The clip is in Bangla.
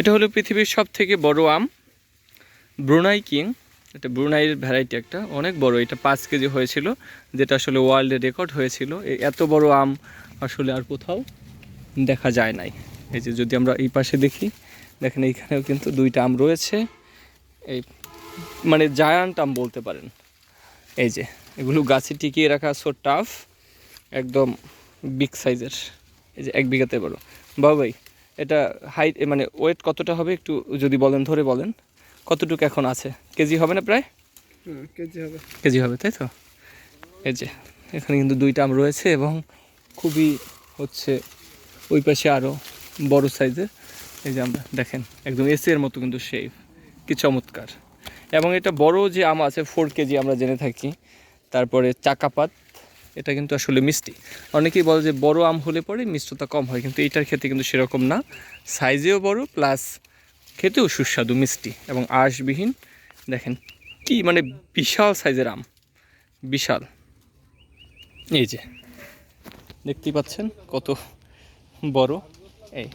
এটা হলো পৃথিবীর সব থেকে বড় আম, ব্রুনাই কিং। এটা ব্রুনাইয়ের ভ্যারাইটি একটা, অনেক বড়। এটা পাঁচ কেজি হয়েছিল, যেটা আসলে ওয়ার্ল্ডে রেকর্ড হয়েছিল। এত বড় আম আসলে আর কোথাও দেখা যায় নাই। এই যে যদি আমরা এই পাশে দেখি, দেখেন এইখানেও কিন্তু দুইটা আম রয়েছে। এই মানে জায়ান্ট আম বলতে পারেন। এই যে, এগুলো গাছে টিকিয়ে রাখা সো টাফ একদম বিগ সাইজের এই যে এক বিঘাতে বড়। বাবা ভাই এটা হাইট মানে ওয়েট কতটা হবে একটু যদি বলেন ধরে বলেন কতটুকু এখন আছে? কেজি হবে না প্রায়? কেজি হবে। কেজি হবে তাই তো? এই যে এখানে কিন্তু দুইটা আম রয়েছে এবং খুবই হচ্ছে ওই পাশে আরও বড় সাইজের এই যে আমরা দেখেন একদম এসের মতো কিন্তু শেপ কি চমৎকার। এবং এটা বড় যে আম আছে ফোর কেজি আমরা জেনে থাকি তারপরে চাকাপাত এটা কিন্তু আসলে মিষ্টি। অনেকেই বলে যে বড় আম হলে পরে মিষ্টতা কম হয়, কিন্তু এইটার ক্ষেত্রে কিন্তু সেরকম না। সাইজেও বড়, প্লাস খেতেও সুস্বাদু, মিষ্টি এবং আঁশবিহীন। দেখেন কি মানে বিশাল সাইজের আম, বিশাল। এই যে, দেখতেই পাচ্ছেন কত বড়। এই